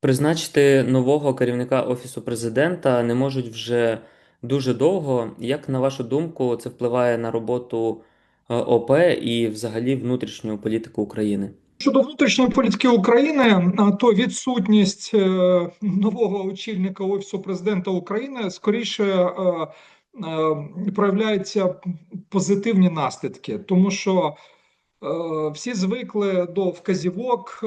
Призначити нового керівника Офісу президента не можуть вже дуже довго. Як на вашу думку, це впливає на роботу е, ОП і взагалі внутрішню політику України? Щодо внутрішньої політики України, то відсутність е, нового очільника Офісу президента України скоріше е, проявляються позитивні наслідки, тому що всі звикли до вказівок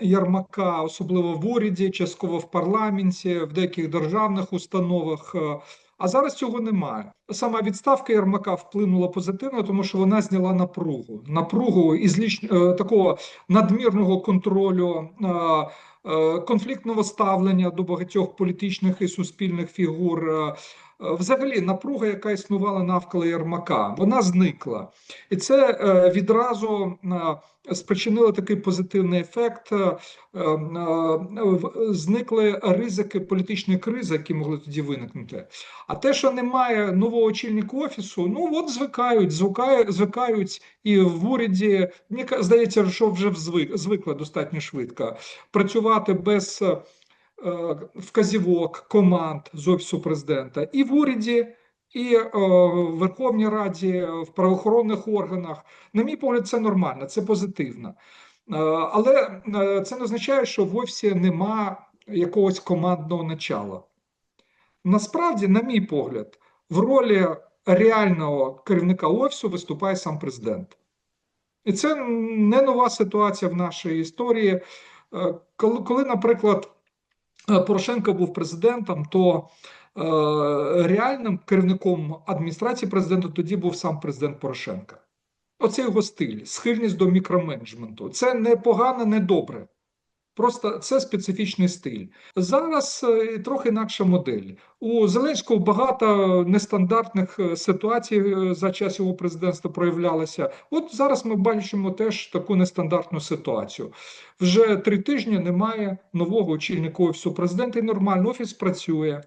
Ярмака, особливо в уряді, частково в парламенті, в деяких державних установах. е, А зараз цього немає. Сама відставка Ярмака вплинула позитивно, тому що вона зняла напругу. Напругу із ліч... е, такого надмірного контролю, е, конфліктного ставлення до багатьох політичних і суспільних фігур. Е, Взагалі, напруга, яка існувала навколо Єрмака, вона зникла, і це е, відразу е, спричинило такий позитивний ефект. Зникли ризики політичної кризи, які могли тоді виникнути. А те, що немає нового очільника офісу, ну от звикають, звикають, звикають і в уряді. Мені здається, що вже звикли достатньо швидко працювати без вказівок, команд з офісу президента і в уряді. І е, в Верховній Раді, е, в правоохоронних органах, на мій погляд, це нормально, це позитивно. Е, Але е, це не означає, що в офісі нема якогось командного начала. Насправді, на мій погляд, в ролі реального керівника офісу виступає сам президент. І це не нова ситуація в нашій історії. Е, Коли, наприклад, е, Порошенко був президентом, то е, реальним керівником адміністрації президента тоді був сам президент Порошенка. Оце його стиль, схильність до мікроменеджменту. Це не погано, не добре. Просто це специфічний стиль. Зараз е, трохи інакша модель. У Зеленського багато нестандартних е, ситуацій е, за час його президентства проявлялося. От зараз ми бачимо теж таку нестандартну ситуацію. Вже три тижні немає нового очільника офісу президента, і нормально офіс працює.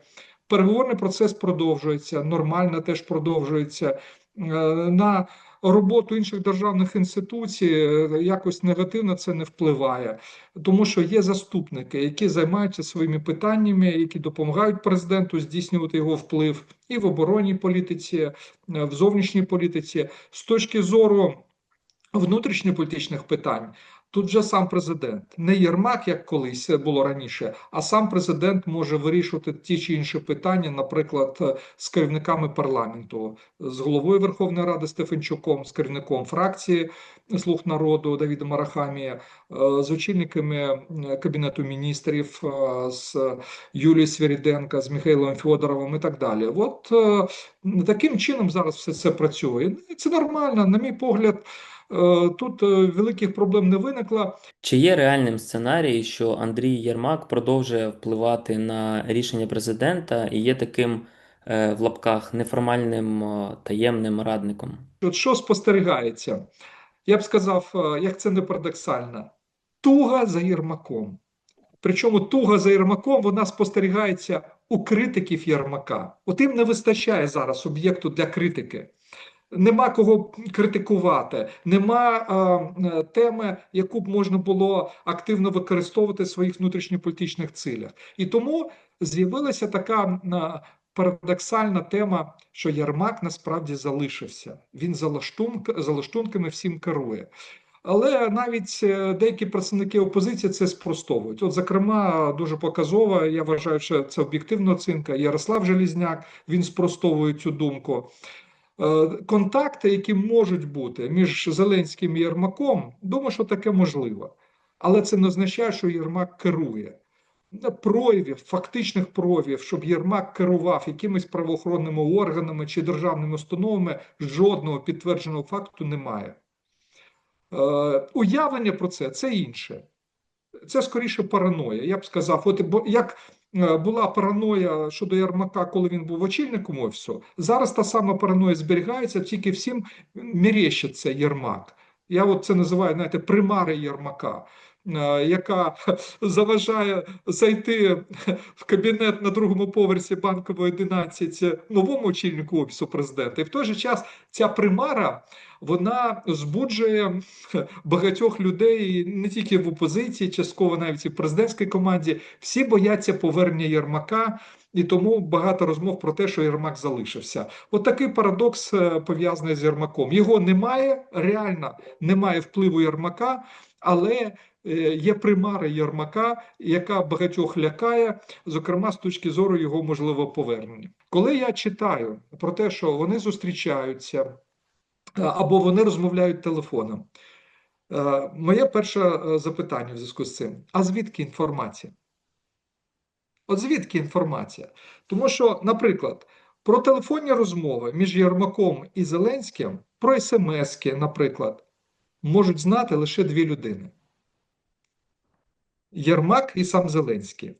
Переговорний процес продовжується, нормально теж продовжується. На роботу інших державних інституцій е, якось негативно це не впливає, тому що є заступники, які займаються своїми питаннями, які допомагають президенту здійснювати його вплив і в оборонній політиці, е, в зовнішній політиці. З точки зору внутрішньополітичних питань. Тут вже сам президент, не Єрмак, як колись було раніше, а сам президент може вирішувати ті чи інші питання, наприклад, е, з керівниками парламенту, з головою Верховної Ради Стефанчуком, з керівником фракції Слуг народу Давідом Арахамія, е, з очільниками кабінету міністрів, е, з Юлією Свіріденко, з Михайлом Федоровим і так далі. От таким чином зараз все це працює. Це нормально, на мій погляд. Е, Тут е, великих проблем не виникло. Чи є реальним сценарій, що Андрій Єрмак продовжує впливати на рішення президента і є таким е, в лапках неформальним таємним радником? От що спостерігається? Я б сказав, як це не парадоксально, туга за Єрмаком. Причому туга за Єрмаком вона спостерігається у критиків Єрмака. От їм не вистачає зараз об'єкту для критики. Нема кого критикувати, нема е, теми, яку б можна було активно використовувати в своїх внутрішньополітичних цілях. І тому з'явилася така е, парадоксальна тема, що Єрмак насправді залишився. Він за, лаштунк, за лаштунками всім керує. Але навіть е, деякі представники опозиції це спростовують. От, зокрема, дуже показово, я вважаю, що це об'єктивна оцінка. Ярослав Желізняк він спростовує цю думку. Е, Контакти, які можуть бути між Зеленським і Єрмаком, думаю, що таке можливо. Але це не означає, що Єрмак керує. Проявів, фактичних проявів, щоб Єрмак керував якимись правоохоронними органами чи державними установами, жодного підтвердженого факту немає. Е, Уявлення про це це інше. Це скоріше параноя. Я б сказав, от бо як була параноя щодо Ярмака, коли він був очільником офісу, зараз та сама параноя зберігається, тільки всім мерещиться Ярмак. Я от це називаю, знаєте, примари Єрмака. Е, Яка заважає зайти в кабінет на другому поверсі банкової 11 новому очільнику офісу президента, і в той же час ця примара вона збуджує багатьох людей не тільки в опозиції, частково навіть і в президентській команді. Всі бояться повернення Єрмака. І тому багато розмов про те, що Єрмак залишився. От такий парадокс е, пов'язаний з Єрмаком. Його немає, реально немає впливу Єрмака, але є примара Єрмака, яка багатьох лякає, зокрема з точки зору його можливого повернення. Коли я читаю про те, що вони зустрічаються е, або вони розмовляють телефоном, е, моє перше е, запитання в зв'язку з цим: а звідки інформація? От звідки інформація? Тому що, наприклад, про телефонні розмови між Єрмаком і Зеленським, про смски, наприклад, можуть знати лише дві людини: Єрмак і сам Зеленський.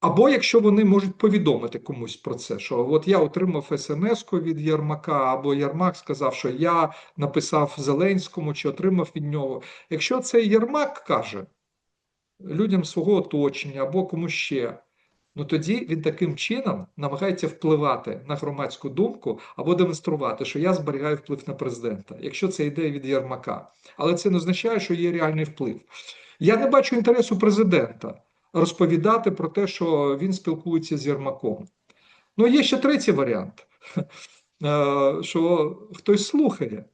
Або якщо вони можуть повідомити комусь про це, що от я отримав смс-ку від Єрмака, або Єрмак сказав, що я написав Зеленському чи отримав від нього. Якщо цей Єрмак каже людям свого оточення або комусь ще, ну тоді він таким чином намагається впливати на громадську думку або демонструвати, що я зберігаю вплив на президента, якщо це йде від Єрмака. Але це не означає, що є реальний вплив. Я не бачу інтересу президента розповідати про те, що він спілкується з Єрмаком. Ну, є ще третій варіант, е, що хтось слухає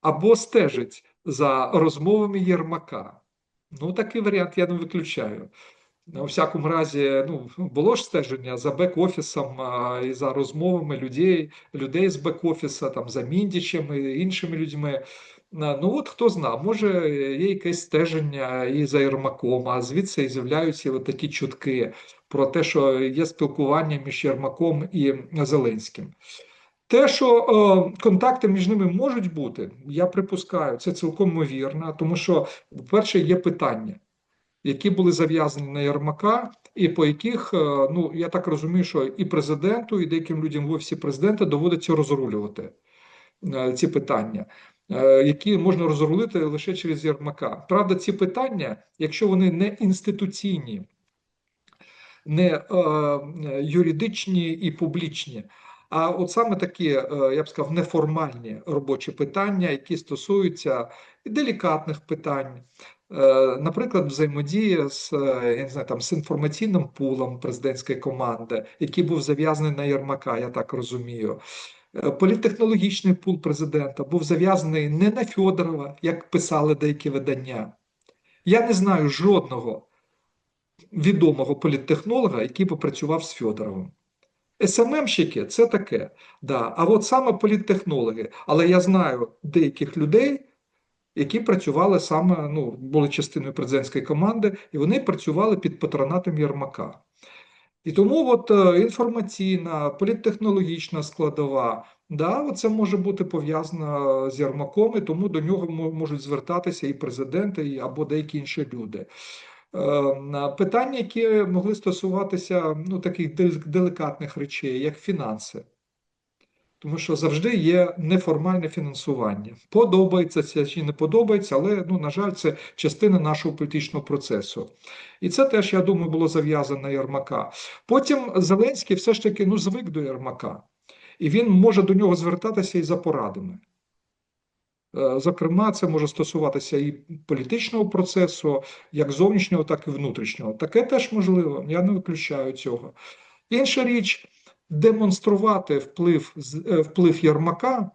або стежить за розмовами Єрмака. Ну, такий варіант я не виключаю. У всякому разі, ну, було ж стеження за бек-офісом і за розмовами людей, людей з бек-офіса, за Міндічем і іншими людьми. Ну от хто зна, може є якесь стеження і за Єрмаком, а звідси і з'являються такі чутки про те, що є спілкування між Єрмаком і Зеленським. Те, що е, контакти між ними можуть бути, я припускаю, це цілком ймовірно, тому що, по-перше, є питання, які були зав'язані на Єрмака, і по яких, е, ну я так розумію, що і президенту, і деяким людям в офісі президента доводиться розрулювати е, ці питання. Е, які можна розрулити лише через Єрмака. Правда, ці питання, якщо вони не інституційні, не е, юридичні і публічні, а от саме такі, е, я б сказав, неформальні робочі питання, які стосуються делікатних питань. Наприклад, взаємодії з я не знаю, там, з інформаційним пулом президентської команди, який був зав'язаний на Єрмака, я так розумію. Е, політтехнологічний пул президента був зав'язаний не на Фьодорова, як писали деякі видання. Я не знаю жодного відомого політтехнолога, який попрацював з Фьодоровим. СММщики це таке. да. А от саме політтехнологи. Але я знаю деяких людей, які працювали саме, ну, були частиною президентської команди, і вони працювали під патронатом Єрмака. І тому от е, інформаційна, політтехнологічна складова, да, це може бути пов'язано з Ярмаком, і тому до нього можуть звертатися і президенти, або деякі інші люди. Е, питання, які могли стосуватися ну, таких делікатних речей, як фінанси. Тому що завжди є неформальне фінансування. Подобається це чи не подобається, але, ну, на жаль, це частина нашого політичного процесу. І це теж, я думаю, було зав'язано Єрмака. Потім Зеленський все ж таки ну, звик до Єрмака, і він може до нього звертатися і за порадами. Е, зокрема, це може стосуватися і політичного процесу, як зовнішнього, так і внутрішнього. Таке теж можливо, я не виключаю цього. Інша річ демонструвати вплив е, вплив Єрмака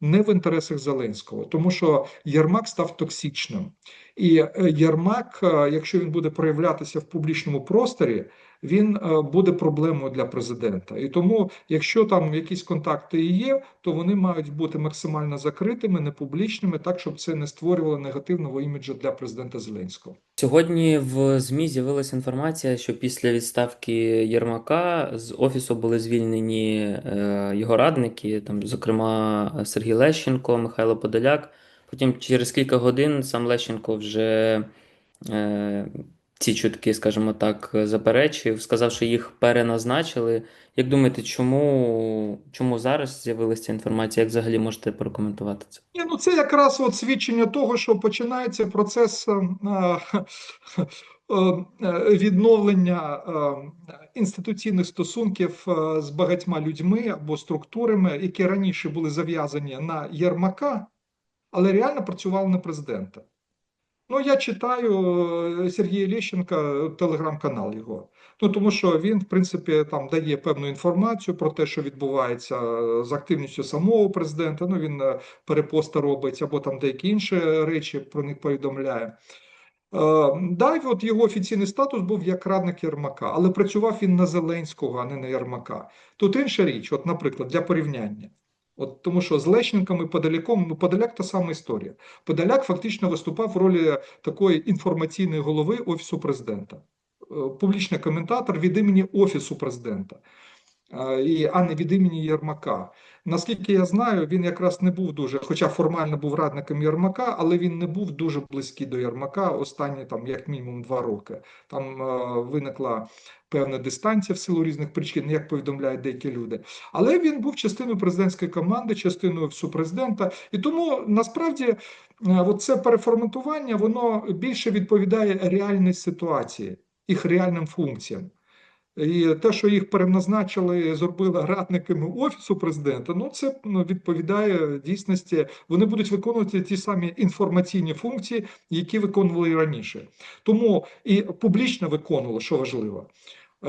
не в інтересах Зеленського, тому що Єрмак став токсичним, і е, Єрмак, е, якщо він буде проявлятися в публічному просторі, він е, буде проблемою для президента. І тому, якщо там якісь контакти і є, то вони мають бути максимально закритими, непублічними, так щоб це не створювало негативного іміджу для президента Зеленського. Сьогодні в ЗМІ з'явилася інформація, що після відставки Єрмака з офісу були звільнені е, його радники, там, зокрема, Сергій Лещенко, Михайло Подоляк. Потім через кілька годин сам Лещенко вже е, ці чутки, скажімо так, заперечив, сказав, що їх переназначили. Як думаєте, чому, чому зараз з'явилася інформація? Як взагалі можете прокоментувати це? Ні, ну це якраз от свідчення того, що починається процес е, е, відновлення е, інституційних стосунків з багатьма людьми або структурами, які раніше були зав'язані на Єрмака, але реально працювали на президента. Ну, я читаю е, Сергія Лещенка, телеграм-канал його. Ну, тому що він, в принципі, там дає певну інформацію про те, що відбувається е, з активністю самого президента. Ну, він е, перепости робить або там деякі інші речі про них повідомляє. Е, Да, от його офіційний статус був як радник Єрмака, але працював він на Зеленського, а не на Єрмака. Тут інша річ, от, наприклад, для порівняння. От тому що з Лещенком і Подаляком ну Подоляк та сама історія. Подаляк фактично виступав в ролі такої інформаційної голови Офісу президента, Е, публічний коментатор від імені Офісу президента, і, а не від імені Єрмака. Наскільки я знаю, він якраз не був дуже, хоча формально був радником Єрмака, але він не був дуже близький до Єрмака останні там як мінімум два роки. Там е, виникла певна дистанція в силу різних причин, як повідомляють деякі люди. Але він був частиною президентської команди, частиною офісу президента, і тому насправді е, це переформатування воно більше відповідає реальній ситуації, їх реальним функціям. І те, що їх переназначили, зробили радниками офісу президента, ну це ну, відповідає дійсності. Вони будуть виконувати ті самі інформаційні функції, які виконували і раніше. Тому і публічно виконували, що важливо.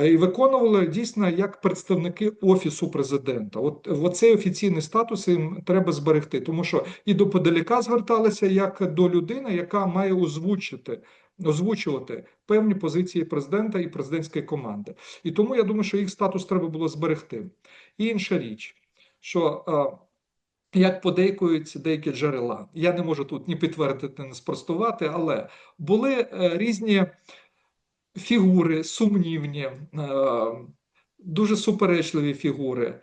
І виконували дійсно як представники офісу президента. От, от цей офіційний статус їм треба зберегти, тому що і до подаляка зверталися як до людини, яка має озвучити озвучувати певні позиції президента і президентської команди. І тому я думаю, що їх статус треба було зберегти. І інша річ, що е, як подейкують деякі джерела, я не можу тут ні підтвердити, ні спростувати, але були е, різні фігури, сумнівні, е, дуже суперечливі фігури.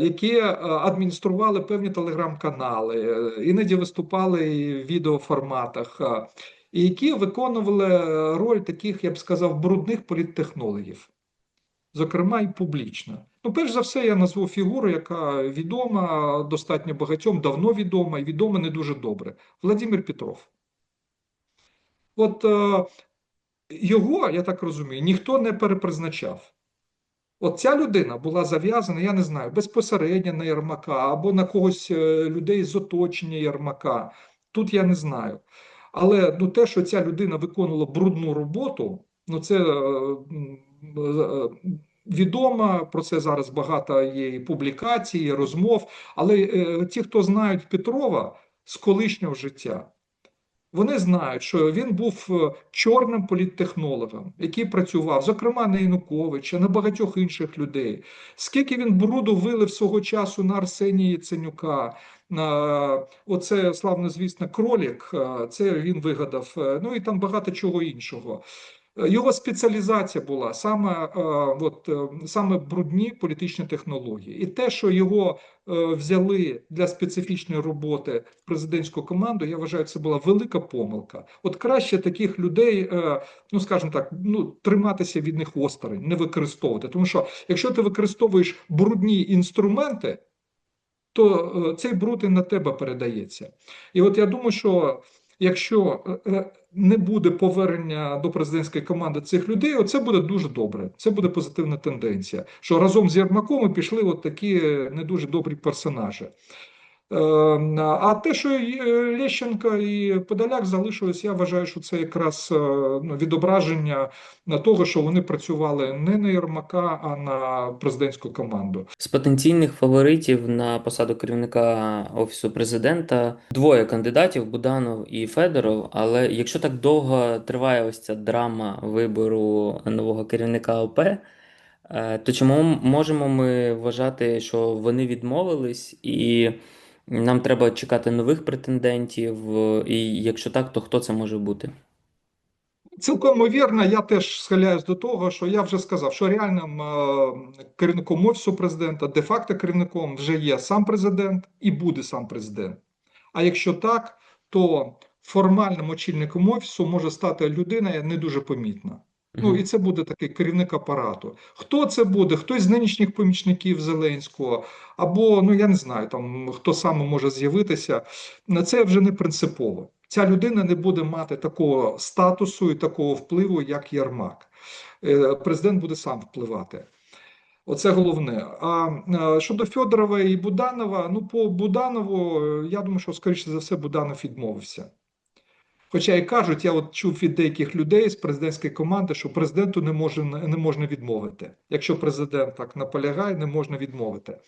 Які адміністрували певні телеграм-канали, іноді виступали і в відеоформатах, які виконували роль таких, я б сказав, брудних політтехнологів, зокрема і публічно. Ну, перш за все, я назву фігуру, яка відома достатньо багатьом, давно відома і відома не дуже добре. Владимир Петров. От е, його, я так розумію, ніхто не перепризначав. От ця людина була зав'язана, я не знаю, безпосередньо на Єрмака або на когось е, людей з оточення Єрмака. Тут я не знаю. Але ну, те, що ця людина виконувала брудну роботу, ну це е, е, відомо, про це зараз багато є і публікацій, і розмов. Але е, ті, хто знають Петрова з колишнього життя, вони знають, що він був чорним політтехнологом, який працював, зокрема на Януковича, на багатьох інших людей. Скільки він бруду вилив свого часу на Арсенія Яценюка, оце славно звісно, кролік, е, це він вигадав. е, Ну і там багато чого іншого. Е, Його спеціалізація була саме, от, саме брудні політичні технології, і те, що його взяли для специфічної роботи в президентську команду, я вважаю, це була велика помилка. От краще таких людей, ну скажімо так, ну триматися від них осторонь, не використовувати. Тому що якщо ти використовуєш брудні інструменти, то е, цей бруд і на тебе передається. І от я думаю, що якщо е, е, не буде повернення до президентської команди цих людей, оце буде дуже добре. Це буде позитивна тенденція. Що разом з Єрмаком пішли от такі не дуже добрі персонажі. Е, А те, що е, Лещенко і Подоляк залишились, я вважаю, що це якраз е, ну, відображення на того, що вони працювали не на Єрмака, а на президентську команду. З потенційних фаворитів на посаду керівника Офісу президента двоє кандидатів Буданов і Федоров. Але якщо так довго триває ось ця драма вибору нового керівника ОП, то чому можемо ми вважати, що вони відмовились, і нам треба чекати нових претендентів? Е, І якщо так, то хто це може бути? Цілком ймовірно, я теж схиляюсь до того, що я вже сказав, що реальним е, керівником офісу президента, де-факто керівником вже є сам президент і буде сам президент. А якщо так, то формальним очільником офісу може стати людина не дуже помітна. Ну і це буде такий керівник апарату. Хто це буде? Хтось з нинішніх помічників Зеленського, або ну я не знаю, там хто саме може з'явитися. На це вже не принципово. Ця людина не буде мати такого статусу і такого впливу, як Єрмак. Е, Президент буде сам впливати. Оце головне. А е, щодо Федорова і Буданова, ну по Буданову, е, я думаю, що скоріше за все Буданов відмовився. Хоча і кажуть, я от чув від деяких людей з президентської команди, що президенту не може не можна відмовити. Якщо президент так наполягає, не можна відмовити.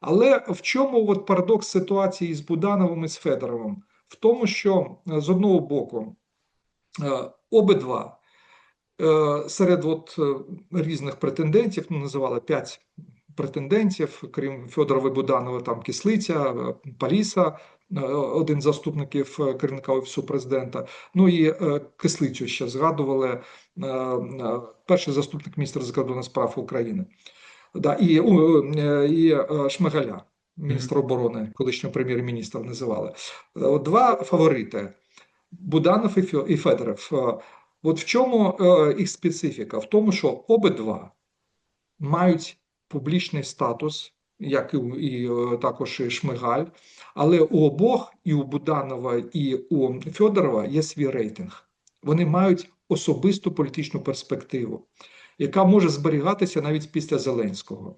Але в чому от парадокс ситуації з Будановим і з Федоровим? В тому, що е, з одного боку е, обидва е, серед от різних претендентів, ну називали п'ять претендентів, крім Федорова і Буданова, там Кислиця, Паліса, один з заступників е, керівника офісу президента. Ну і е, Кислицю ще згадували е, е, перший заступник міністра закордонних справ України. Да, і, е, і е, Шмигаля, міністра оборони, колишнього прем'єр-міністра називали. Е, два фаворити Буданов і Федоров. Е, От в чому е, їх специфіка? В тому, що обидва мають публічний статус, як і, і е, також і Шмигаль, але у обох, і у Буданова, і у Федорова є свій рейтинг. Вони мають особисту політичну перспективу, яка може зберігатися навіть після Зеленського.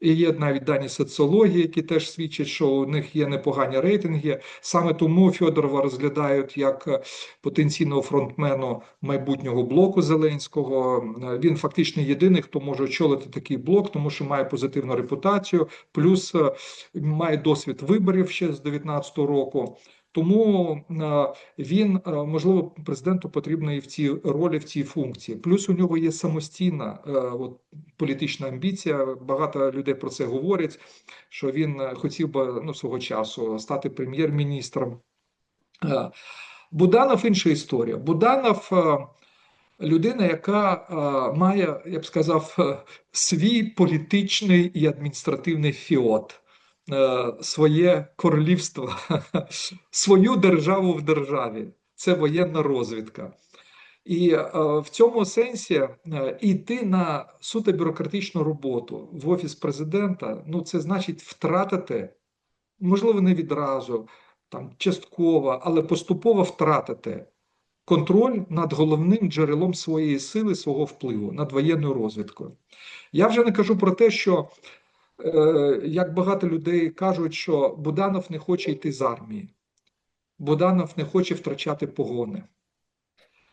І є навіть дані соціології, які теж свідчать, що у них є непогані рейтинги. Саме тому Федорова розглядають як е, потенційного фронтмену майбутнього блоку Зеленського. Е, Він фактично єдиний, хто може очолити такий блок, тому що має позитивну репутацію, плюс е, має досвід виборів ще з 2019 року. Тому е, він е, можливо президенту потрібно і в цій ролі, в цій функції. Плюс у нього є самостійна е, от, політична амбіція. Багато людей про це говорять. Що він хотів би ну свого часу стати прем'єр-міністром. Буданов інша історія. Буданов людина, яка має, я б сказав, свій політичний і адміністративний фіот, своє королівство, свою державу в державі. Це воєнна розвідка. І е, в цьому сенсі е, йти на суто бюрократичну роботу в офіс президента, ну це значить втратити, можливо, не відразу, там частково, але поступово втратити контроль над головним джерелом своєї сили, свого впливу, над воєнною розвідкою. Я вже не кажу про те, що е, як багато людей кажуть, що Буданов не хоче йти з армії, Буданов не хоче втрачати погони.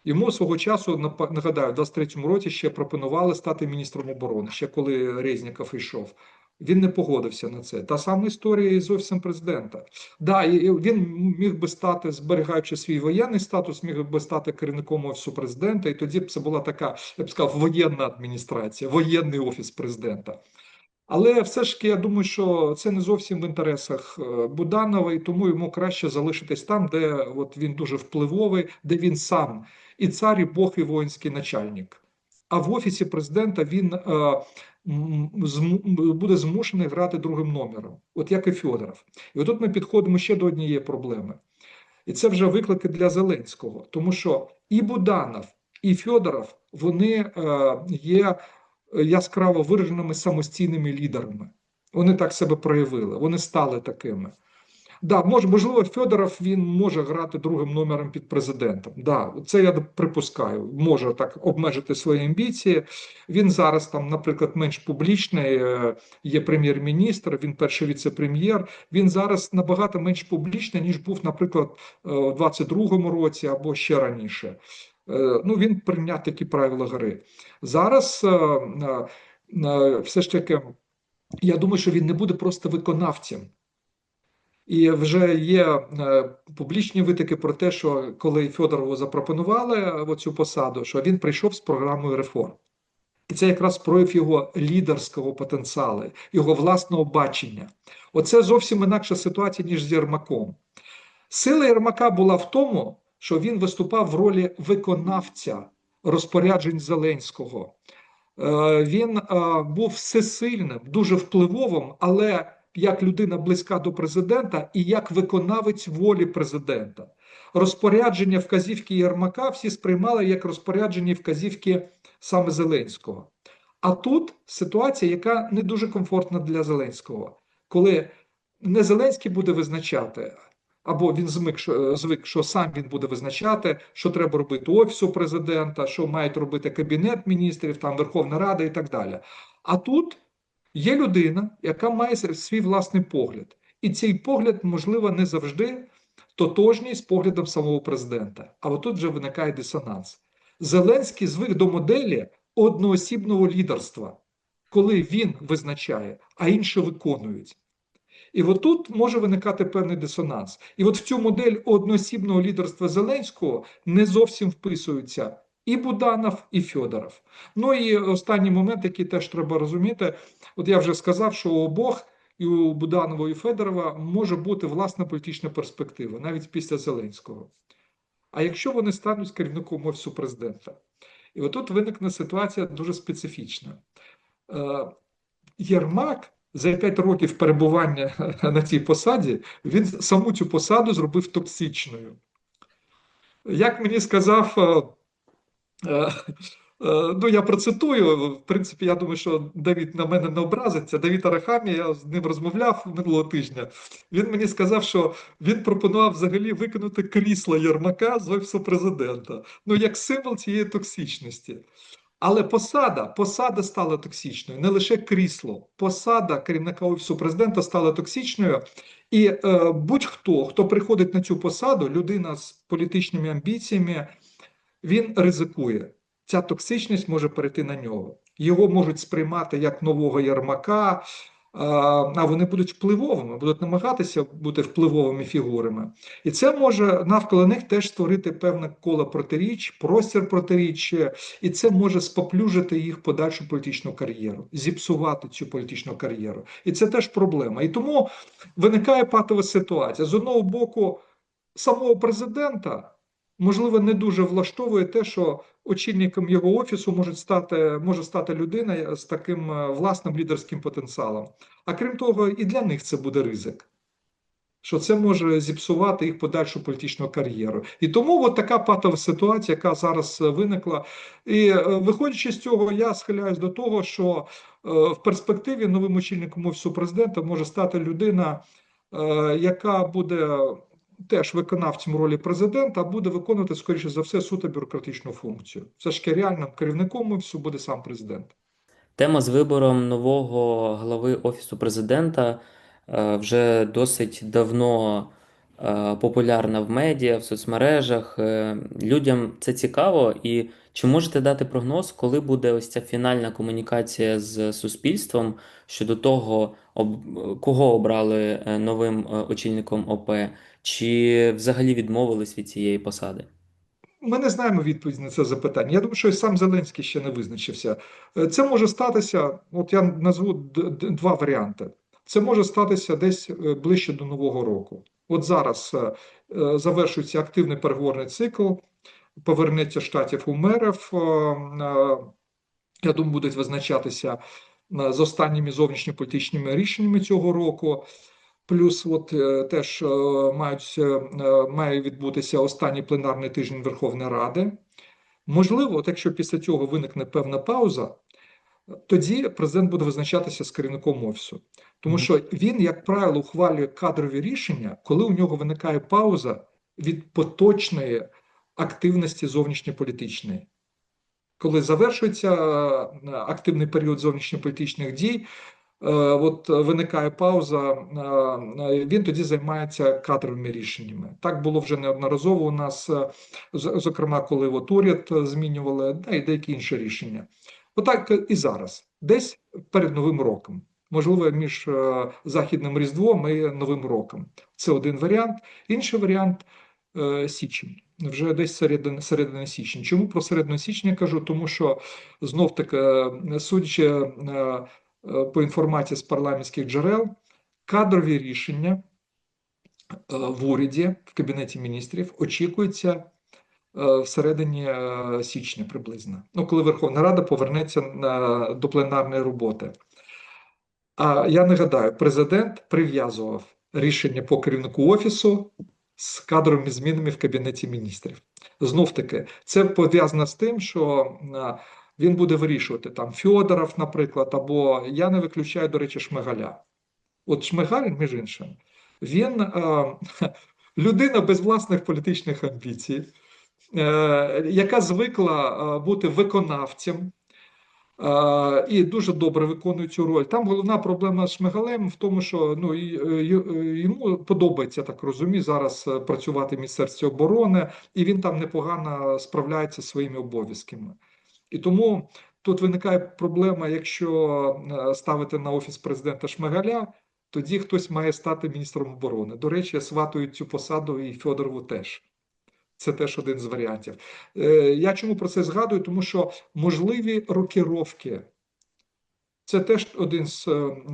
Йому свого часу, нагадаю, в 23-му році ще пропонували стати міністром оборони, ще коли Резніков йшов. Він не погодився на це. Та сама історія і з офісом президента. Да, він міг би стати, зберігаючи свій воєнний статус, міг би стати керівником офісу президента, і тоді б це була така, я б сказав, воєнна адміністрація, воєнний офіс президента. Але все ж таки, я думаю, що це не зовсім в інтересах е, Буданова, і тому йому краще залишитись там, де от він дуже впливовий, де він сам і цар, і Бог, і воїнський начальник. А в офісі президента він е, буде змушений грати другим номером, от як і Федоров. І отут ми підходимо ще до однієї проблеми. І це вже виклики для Зеленського, тому що і Буданов, і Федоров вони е, є яскраво вираженими самостійними лідерами. Вони так себе проявили, вони стали такими. Да, мож, можливо, Федоров він може грати другим номером під президентом. Да, це я припускаю, може так обмежити свої амбіції. Він зараз там, наприклад, менш публічний, е, є прем'єр-міністр, він перший віце-прем'єр. Він зараз набагато менш публічний, ніж був, наприклад, е, у 22-му році або ще раніше. Е, Ну, він прийняв такі правила гри. Зараз е, е, все ж таки, я думаю, що він не буде просто виконавцем. І вже є публічні витики про те, що коли Федорову запропонували цю посаду, що він прийшов з програмою реформ. І це якраз прояв його лідерського потенціалу, його власного бачення. Оце зовсім інакша ситуація, ніж з Єрмаком. Сила Єрмака була в тому, що він виступав в ролі виконавця розпоряджень Зеленського. Е, Він е, був всесильним, дуже впливовим, але як людина близька до президента і як виконавець волі президента. розпорядження вказівки Єрмака всі сприймали як розпорядження вказівки саме Зеленського. А тут ситуація, яка не дуже комфортна для Зеленського, коли не Зеленський буде визначати, або він звик, що- звик, що сам він буде визначати, що треба робити офісу президента, що мають робити кабінет міністрів, там Верховна Рада і так далі. А тут є людина, яка має свій власний погляд, і цей погляд, можливо, не завжди тотожній з поглядом самого президента. А отут вже виникає дисонанс. Зеленський звик до моделі одноосібного лідерства, коли він визначає, а інші виконують. І от тут може виникати певний дисонанс. І от в цю модель одноосібного лідерства Зеленського не зовсім вписуються і Буданов, і Федоров. Ну і останній момент, який теж треба розуміти, от я вже сказав, що у обох і у Буданова, і Федорова може бути власна політична перспектива, навіть після Зеленського. А якщо вони стануть керівником офісу президента? І отут виникне ситуація дуже специфічна. Е, Єрмак за 5 років перебування на цій посаді він саму цю посаду зробив токсичною. Як мені сказав, е, е, е, ну я процитую, в принципі, я думаю, що Давід на мене не образиться. Давід Арахамі, я з ним розмовляв минулого тижня. Він мені сказав, що він пропонував взагалі викинути крісло Єрмака з офісу президента. Ну, як символ цієї токсичності. Але посада, посада стала токсичною, не лише крісло, посада керівника офісу президента стала токсичною, і е, будь-хто, хто приходить на цю посаду, людина з політичними амбіціями, він ризикує. Ця токсичність може перейти на нього. Його можуть сприймати як нового Єрмака, а вони будуть впливовими, будуть намагатися бути впливовими фігурами. І це може навколо них теж створити певне коло протиріч, простір протиріч, і це може споплюжити їх подальшу політичну кар'єру, зіпсувати цю політичну кар'єру. І це теж проблема. І тому виникає патова ситуація. З одного боку, самого президента. Можливо, не дуже влаштовує те, що очільником його офісу може стати може стати людина з таким е, власним лідерським потенціалом. А крім того, і для них це буде ризик, що це може зіпсувати їх подальшу політичну кар'єру. І тому от така патова ситуація, яка зараз е, виникла. І е, виходячи з цього, я схиляюсь до того, що в перспективі новим очільником офісу президента може стати людина, яка буде теж виконавцем ролі президента, а буде виконувати, скоріше за все, суто бюрократичну функцію. Все ж таки реальним керівником офісу буде сам президент. Тема з вибором нового глави Офісу президента е, вже досить давно популярна в медіа, в соцмережах. Е, Людям це цікаво. І чи можете дати прогноз, коли буде ось ця фінальна комунікація з суспільством щодо того, кого обрали е, новим е, очільником ОП, чи взагалі відмовились від цієї посади? Ми не знаємо відповідь на це запитання. Я думаю, що і сам Зеленський ще не визначився. Е, Це може статися, от я назву два варіанти. Це може статися десь е, ближче до Нового року. От зараз е, е, завершується активний переговорний цикл, повернеться штатів у мерів. е, Я думаю, будуть визначатися з останніми зовнішньополітичними рішеннями цього року. Плюс, от теж мають, має відбутися останній пленарний тиждень Верховної Ради. Можливо, от якщо після цього виникне певна пауза, тоді президент буде визначатися з керівником офісу. Тому що він, як правило, ухвалює кадрові рішення, коли у нього виникає пауза від поточної активності зовнішньополітичної. Коли завершується е, активний період зовнішньополітичних дій, е, от виникає пауза, е, він тоді займається кадровими рішеннями. Так було вже неодноразово у нас, зокрема, коли от уряд змінювали, да, і деякі інші рішення. Отак і зараз, десь перед Новим роком. Можливо, між е, Західним Різдвом і Новим роком. Це один варіант. Інший варіант е, січень. Вже десь середина, середина січня. Чому про середину січня кажу? Тому що знов таки, е, судячи по інформації з парламентських джерел, кадрові рішення в уряді, в Кабінеті міністрів очікується всередині січня приблизно. Ну, коли Верховна Рада повернеться на, до пленарної роботи. А я нагадаю, президент прив'язував рішення по керівнику офісу з кадровими змінами в Кабінеті міністрів. Знов таки, це пов'язано з тим, що він буде вирішувати там Фьодоров, наприклад, або я не виключаю, до речі, Шмигаля. От Шмигаль, між іншим, він е, людина без власних політичних амбіцій, е, яка звикла бути виконавцем. І дуже добре виконує цю роль. Там головна проблема з Шмигалем в тому, що ну е, е, йому подобається так розумію зараз е, працювати в Міністерстві оборони, і він там непогано справляється зі своїми обов'язками. І тому тут виникає проблема, якщо ставити на офіс президента Шмигаля, тоді хтось має стати міністром оборони. До речі, сватують цю посаду і Федорову теж. Це теж один з варіантів. Е, Я чому про це згадую? Тому що можливі рокіровки. Це теж один з е,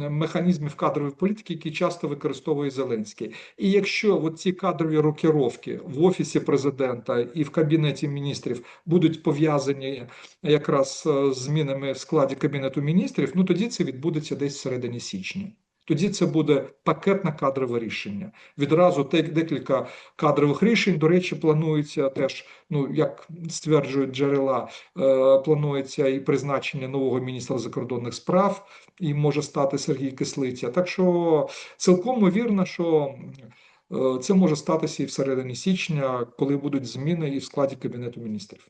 механізмів кадрової політики, який часто використовує Зеленський. І якщо ці кадрові рокіровки в офісі президента і в кабінеті міністрів будуть пов'язані якраз е, з змінами в складі кабінету міністрів, ну тоді це відбудеться десь всередині січня. Тоді це буде пакетне кадрове рішення. Відразу декілька кадрових рішень. До речі, планується теж, ну як стверджують джерела, е, планується і призначення нового міністра закордонних справ, і може стати Сергій Кислиця. Так що цілком ймовірно, що е, це може статися і всередині січня, коли будуть зміни і в складі кабінету міністрів.